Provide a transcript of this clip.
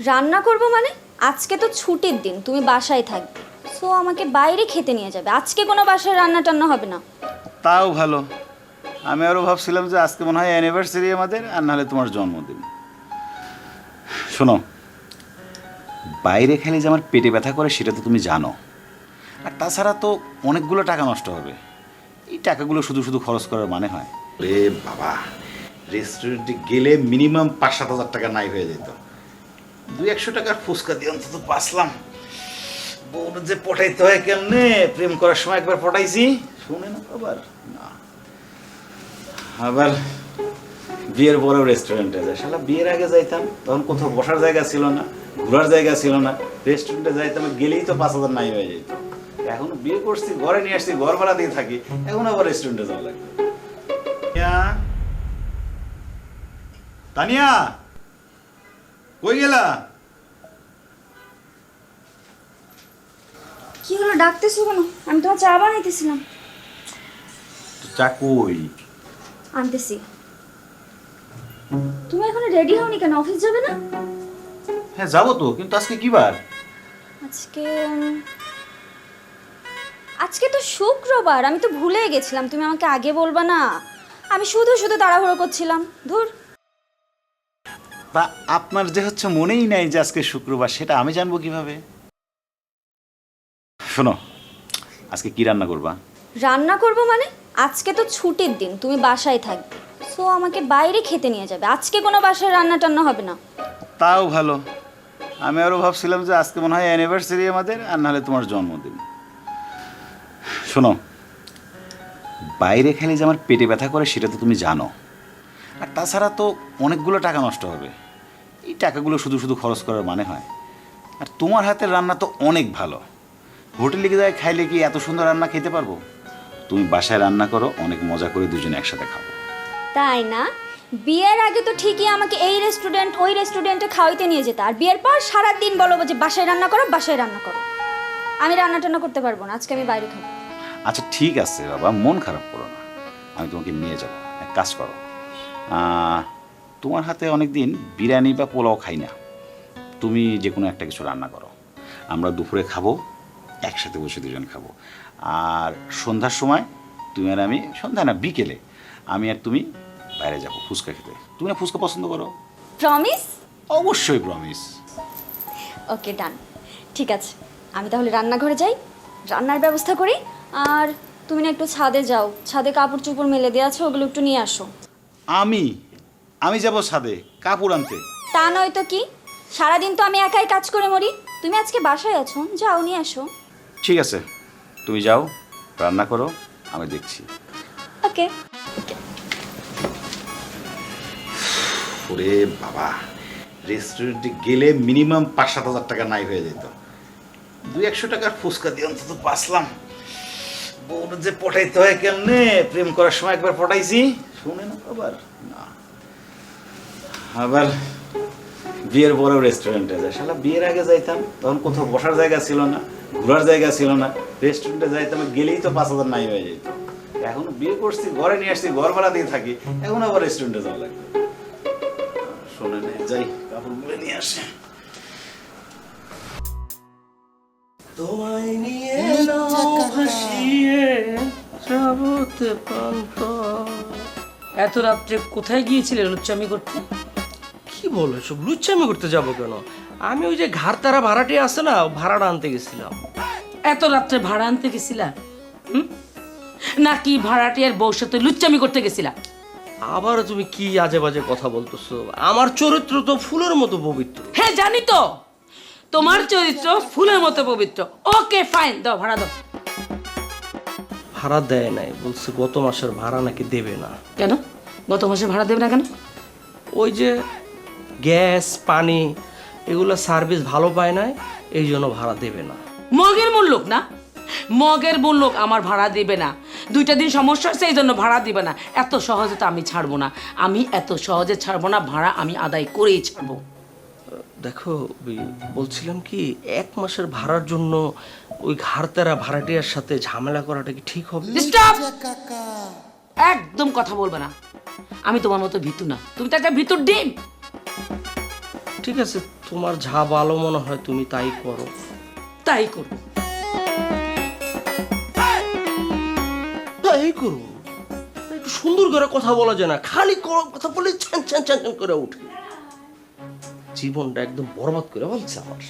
রান্না করব মানে? আজকে তো ছুটির দিন তুমি বাসায় থাকবে। সো আমাকে বাইরে খেতে নিয়ে যাবে। আজকে কোনো বাসায় রান্না টান্না হবে না। তাও ভালো। আমি আরও ভাবছিলাম যে আজকে মনে হয় অ্যানিভার্সারি আমাদের আর নাহলে তোমার জন্মদিন। শোনো বাইরে খেলে যে আমার পেটে ব্যথা করে সেটা তো তুমি জানো। আর তাছাড়া তো অনেকগুলো টাকা নষ্ট হবে। এই টাকাগুলো শুধু শুধু খরচ করার মানে হয়। রে বাবা রেস্টুরেন্টে গেলে মিনিমাম পাঁচ সাত হাজার টাকা নাই হয়ে যেত। দুই একশো টাকার ফুচকা দিয়ে অন্তত বাঁচলাম। বউর যে পটাইতে হয় কেমনে? প্রেম করার সময় একবার পটাইছি, শুনে না আবার। না। আবার বিয়ের পরেও রেস্টুরেন্টে যায়। শালা বিয়ের আগে যাইতাম, তখন কোথাও বসার জায়গা ছিল না, ঘোরার জায়গা ছিল না। রেস্টুরেন্টে যাইতাম, গেলেই তো পাঁচ হাজার নাই হয়ে যেত। এখন বিয়ে করছি, ঘরে নিয়ে আসছি, ঘর ভাড়া দিয়ে থাকি, এখন আবার রেস্টুরেন্টে যাওয়া লাগবে। তানিয়া? কই গেলা? কি হলো ডাকতেছো কেন? আমি তোমার চা বানাইতেছিলাম। চা কই? আনতেছি। তুমি এখন রেডি হওনি কেন? অফিস যাবে না? হ্যাঁ যাব তো কিন্তু আজকে কি বার? আজকে আজকে তো শুক্রবার আমি তো ভুলে গেছিলাম তুমি আমাকে আগে বলবা না। আমি শুধু শুধু তাড়াহুড়ো করছিলাম। ধুর। তা আপনার যে হচ্ছে মনেই নাই যে আজকে শুক্রবার সেটা আমি জানব কীভাবে? শোনো আজকে কি রান্না করবা? রান্না করব মানে? আজকে তো ছুটির দিন তুমি বাসায় থাকবে। সো আমাকে বাইরে খেতে নিয়ে যাবে। আজকে কোনো বাসায় রান্না টান্না হবে না। তাও ভালো। আমি আরও ভাবছিলাম যে আজকে মনে হয় অ্যানিভার্সারি আমাদের আর নাহলে তোমার জন্মদিন। শোনো বাইরে খেলে যে আমার পেটে ব্যথা করে সেটা তো তুমি জানো। আর তাছাড়া তো অনেকগুলো টাকা নষ্ট হবে। এই টাকাগুলো শুধু শুধু খরচ করার মানে হয়। আর তোমার হাতের রান্না তো অনেক ভালো। হোটেলে গিয়ে খাইলে কি এত সুন্দর রান্না খেতে পারব? তুমি বাসায় রান্না করো অনেক মজা করে দুজনে একসাথে খাব। তাই না? বিয়ের আগে তো ঠিকই আমাকে এই রেস্টুরেন্ট ওই রেস্টুরেন্টে খাওয়াইতে নিয়ে যেত। আর বিয়ের পর সারা দিন বলো যে বাসায় রান্না করো বাসায় রান্না করো। আমি রান্না টান্না করতে পারব না আজকে আমি বাইরে খাব। আচ্ছা ঠিক আছে বাবা মন খারাপ করো না। আমি তোমাকে নিয়ে যাব। এক কাজ করো আহ, তোমার হাতে অনেক দিন বিরিয়ানি বা পোলাও খাই না। তুমি যে কোনো একটা কিছু রান্না করো। আমরা দুপুরে খাব একসাথে বসে দুজন খাব। আর সন্ধ্যার সময় তুমি আর আমি সন্ধ্যা না বিকেলে আমি আর তুমি বাইরে যাব ফুচকা খেতে। তুমি না ফুচকা পছন্দ করো? প্রমিস অবশ্যই প্রমিস ওকে ডান ঠিক আছে আমি তাহলে রান্নাঘরে যাই রান্নার ব্যবস্থা করি আর তুমি না একটু ছাদে যাও। ছাদে কাপড় চোপড় মেলে দেওয়া আছে ওগুলো একটু নিয়ে আসো। আমি? আমি যাব ছাদে কাপড় আনতে। তা নয় তো কি? সারাদিন তো আমি একাই কাজ করে মরি। তুমি আজকে বাসায় আছো যাও নিয়ে আসো। ঠিক আছে তুমি যাও রান্না করো আমি দেখছি। ওকে। ওরে বাবা রেস্টুরেন্টে গেলে মিনিমাম পাঁচ সাত হাজার টাকা নাই হয়ে যেত। দুই একশো টাকার ফুচকা দিয়ে অন্তত বাঁচলাম। বউর যে পটাইতে হয় কেমনে? প্রেম করার সময় একবার পটাইছি। শুনে না আবার। না আবার বিয়ের পরেও রেস্টুরেন্টে যায়। শালা বিয়ের আগে যাইতাম তখন কোথাও বসার জায়গা ছিল না ঘোরার জায়গা ছিল না। রেস্টুরেন্টে যাইতাম গেলেই তো পাঁচ হাজার নাই হয়ে যেত। এখন বিয়ে করছি ঘরে নিয়ে আসছি ঘর ভাড়া দিয়ে থাকি এখন আবার রেস্টুরেন্টে যাওয়া লাগবে। শোনে নে যাই কাপড়গুলো নিয়ে আসে। তোমায় নিয়ে ভাসিয়ে প্রান্ত এত রাত্রে কোথায় গিয়েছিলে লুচ্চামি করতে? কি বলো এসব লুচ্চামি করতে যাব কেন? আমি ওই যে ভাড়াটি আছে না ভাড়াটা আনতে গেছিলাম। এত রাত্রে ভাড়া আনতে গেছিলা? হুম? নাকি ভাড়াটিয়ার বউর সাথে লুচ্চামি করতে গেছিলা? আবার তুমি কি আজে বাজে কথা বলতেছো? আমার চরিত্র তো ফুলের মতো পবিত্র। হ্যাঁ জানি তো। তোমার চরিত্র ফুলের মতো পবিত্র। ওকে ফাইন দাও ভাড়া দাও। ভাড়া দেয় নাই বলছে গত মাসের ভাড়া নাকি দেবে না। কেন? গত মাসে ভাড়া দেবে না কেন? ওই যে গ্যাস পানি এগুলো সার্ভিস ভালো পায় নাই এই জন্য ভাড়া দেবে না। মগের মূল লোক না? মগের মূল লোক আমার ভাড়া দিবে না। দুইটা দিন সমস্যা হচ্ছে এই জন্য ভাড়া দিবে না। এত সহজে তো আমি ছাড়বো না। আমি এত সহজে ছাড়বো না ভাড়া আমি আদায় করেই ছাড়বো। দেখো বলছিলাম কি এক মাসের ভাড়ার জন্য ওই ঘাড়তেরা ভাড়াটিয়ার সাথে ঝামেলা করাটা কি ঠিক হবে? একদম কথা বলবে না। আমি তোমার মতো ভিতু না। তুমি তো একটা ভিতুর ডিম। ঠিক আছে তোমার যা ভালো মনে হয় তুমি তাই করো। তাই করো তাই করো একটু সুন্দর করে কথা বলা যায় না খালি কথা বলে চ্যান ছ্যান ছ্যান ছ্যান করে উঠে জীবনটা একদম বরবাদ করে বলছে আমার।